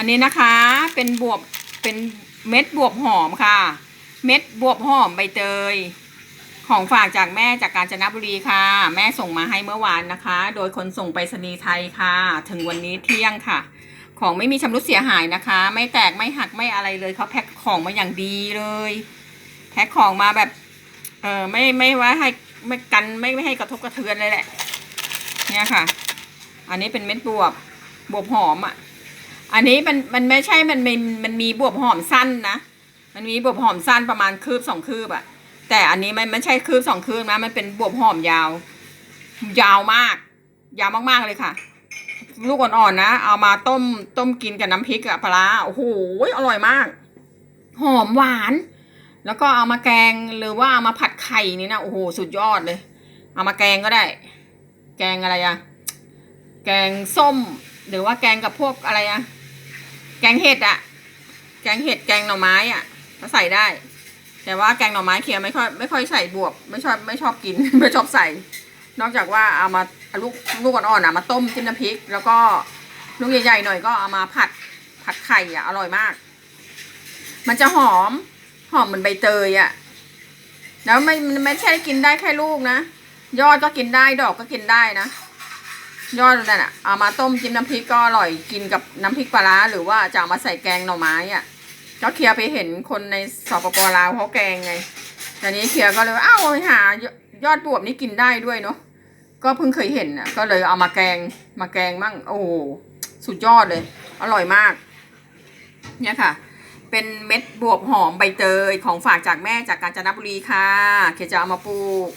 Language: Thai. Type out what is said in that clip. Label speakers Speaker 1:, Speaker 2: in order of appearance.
Speaker 1: อันนี้นะคะเป็นบวบเป็นเม็ดบวบหอมค่ะ เม็ดบวบหอมใบเตย ของฝากจากแม่จากกาญจนบุรีค่ะ แม่ส่งมาให้เมื่อวานนะคะ โดยคนส่งไปรษณีย์ไทยค่ะ ถึงวันนี้เที่ยงค่ะ ของไม่มีชำรุดเสียหายนะคะ ไม่แตกไม่หักไม่อะไรเลยเขาแพ็คของมาอย่างดีเลยแพ็คของมาแบบ เออไม่ไม่ไว้ให้ไม่กันไม่ไม่ให้กระทบกระเทือนเลยแหละ เนี่ยค่ะ อันนี้เป็นเม็ดบวบบวบหอมอะ อันนี้มันมันไม่ใช่มันมีมันมีบวบหอมสั้นนะ มันมีบวบหอมสั้นประมาณคืบสองคืบอะแต่อันนี้มันไม่ใช่คืบสองคืบนะมันเป็นบวบหอมยาว ยาวมาก ยาวมากๆเลยค่ะ ลูกอ่อนๆนะเอามาต้มต้มกินกับน้ำพริกอะปลาร้าโอ้โหอร่อยมาก หอมหวาน แล้วก็เอามาแกงหรือว่าเอามาผัดไข่นี่นะโอ้โหสุดยอดเลย เอามาแกงก็ได้ แกงอะไรอะแกงส้ม หรือว่าแกงกับพวกอะไรอะ แกงเห็ดอะแกงเห็ดแกงหน่อไม้อะก็ใส่ได้ แต่ว่าแกงหน่อไม้เคียวไม่ค่อยไม่ค่อยใส่บวบ ไม่ชอบไม่ชอบกิน ไม่ชอบใส่ นอกจากว่าเอามาลูกลูกอ่อนๆอะมาต้มจิ้มน้ำพริก แล้วก็ลูกใหญ่ๆหน่อยก็เอามาผัดผัดไข่อะอร่อยมาก มันจะหอมหอมเหมือนใบเตยอะแล้วไม่ไม่ใช่กินได้แค่ลูกนะ ยอดก็กินได้ดอกก็กินได้นะ ยอดนั่นอะเอามาต้มจิ้มน้ำพริกก็อร่อยกินกับน้ำพริกปลาร้าหรือว่าจะเอามาใส่แกงหน่อไม้อะก็เคลียร์ไปเห็นคนในสปปลาวเขาแกงไงแต่นี้เคลียร์ก็เลยอ้าวไปหายอดบวบนี่กินได้ด้วยเนาะก็เพิ่งเคยเห็นอะก็เลยเอามาแกงมาแกงมั่งโอ้โหสุดยอดเลย อร่อยมาก เนี่ยค่ะ เป็นเม็ดบวบหอมใบเตยของฝากจากแม่จากกาญจนบุรีค่ะ เคจะเอามาปลูก